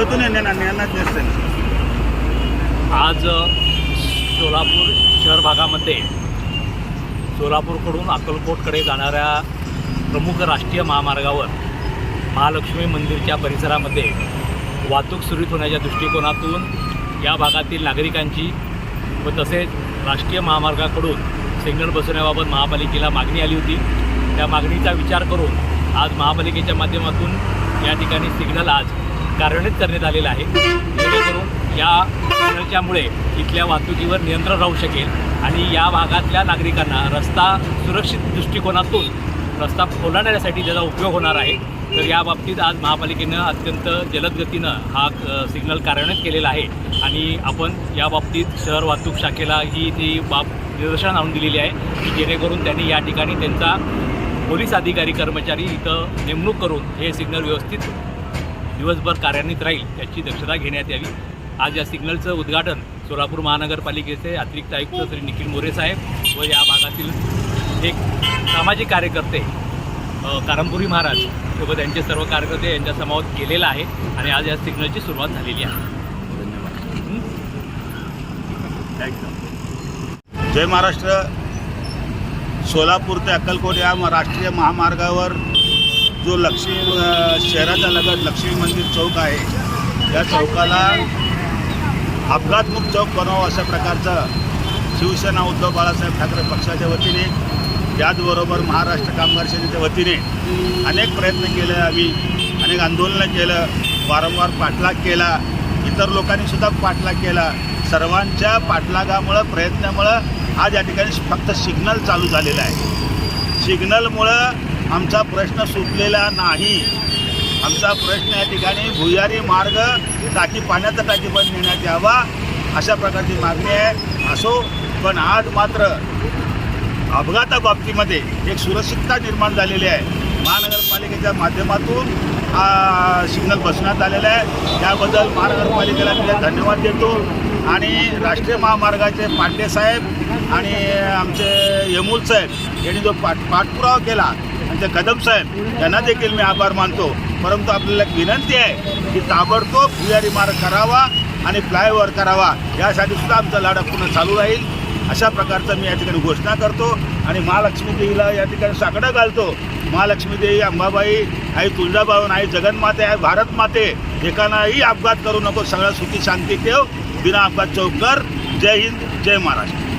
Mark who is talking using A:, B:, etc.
A: इथून नेणार नेणार नसते
B: आज सोलापूर शहर भागामध्ये सोलापूरकडून अक्कलकोटकडे जाणाऱ्या प्रमुख राष्ट्रीय महामार्गावर महालक्ष्मी मंदिरच्या परिसरामध्ये वाहतूक सुरळीत होण्याच्या दृष्टिकोनातून या भागातील नागरिकांची व तसेच राष्ट्रीय महामार्गाकडून सिग्नल बसवण्याबाबत महापालिकेला मागणी आली होती. त्या मागणीचा विचार करून आज महापालिकेच्या माध्यमातून या ठिकाणी सिग्नल आज कार्यान्वित करण्यात आलेलं आहे. जेणेकरून या सिग्नलच्यामुळे इथल्या वाहतुकीवर नियंत्रण राहू शकेल आणि या भागातल्या नागरिकांना रस्ता सुरक्षित दृष्टिकोनातून रस्ता ओलांडण्यासाठी त्याचा उपयोग होणार आहे तर या बाबतीत आज महापालिकेनं अत्यंत जलद गतीनं हा सिग्नल कार्यान्वित केलेला आहे. आणि आपण या बाबतीत शहर वाहतूक शाखेला ही ती बाब निदर्शन आणून दिलेली आहे की जेणेकरून त्यांनी या ठिकाणी त्यांचा पोलीस अधिकारी कर्मचारी इथं नेमणूक करून हे सिग्नल व्यवस्थित दिवसभर कार्यान्वित राहील याची दक्षता घेण्यात यावी. आज या सिग्नलचं उद्घाटन सोलापूर महानगरपालिकेचे अतिरिक्त आयुक्त श्री निखिल मोरे साहेब व या भागातील एक सामाजिक कार्यकर्ते कारंपुरी महाराज सोबत यांचे सर्व कार्यकर्ते यांच्या समावेश केलेला आहे आणि आज या सिग्नलची सुरुवात झालेली आहे. धन्यवाद.
A: जय महाराष्ट्र. सोलापूर ते अक्कलकोट या राष्ट्रीय महामार्गावर जो लक्ष्मी शहराच्या लगत लक्ष्मी मंदिर चौक आहे या चौकाला अपघातमुक्त चौक बनावं अशा प्रकारचं शिवसेना उद्धव बाळासाहेब ठाकरे पक्षाच्या वतीने त्याचबरोबर महाराष्ट्र कामगार सेनेच्या वतीने अनेक प्रयत्न केले आम्ही अनेक आंदोलनं केलं वारंवार पाठलाग केला इतर लोकांनी सुद्धा पाठलाग केला. सर्वांच्या पाठलागामुळं प्रयत्नामुळं आज या ठिकाणी फक्त सिग्नल चालू झालेला आहे. सिग्नलमुळं आमचा प्रश्न सुटलेला नाही. आमचा प्रश्न या ठिकाणी भुयारी मार्ग टाकी पाण्याचा टाकी बंद नेण्यात यावा अशा प्रकारची मागणी आहे. असो पण आज मात्र अपघाताबाबतीमध्ये एक सुरक्षितता निर्माण झालेली आहे. महानगरपालिकेच्या माध्यमातून सिग्नल बसण्यात आलेला आहे. त्याबद्दल महानगरपालिकेला मी धन्यवाद देतो. आणि राष्ट्रीय महामार्गाचे पांडे साहेब आणि आमचे यमूल साहेब यांनी जो पाठ पाठपुरावा केला आमचे ते कदम साहेब यांना देखील मी आभार मानतो. परंतु आपल्याला एक विनंती आहे की ताबडतोब भुयारी मार्ग करावा आणि फ्लायओव्हर करावा. यासाठी सुद्धा आमचा लढा पूर्ण चालू राहील. अशा प्रकारचं मी या ठिकाणी घोषणा करतो आणि महालक्ष्मी देवीला या ठिकाणी साकडं घालतो. महालक्ष्मी देवी अंबाबाई आई तुळजाबावन आई जगन्माते आई भारत माते एकानाही अपघात करू नको. सगळ्या सुखी शांती ठेव. बिना अपघात चौकर. जय हिंद जय महाराष्ट्र.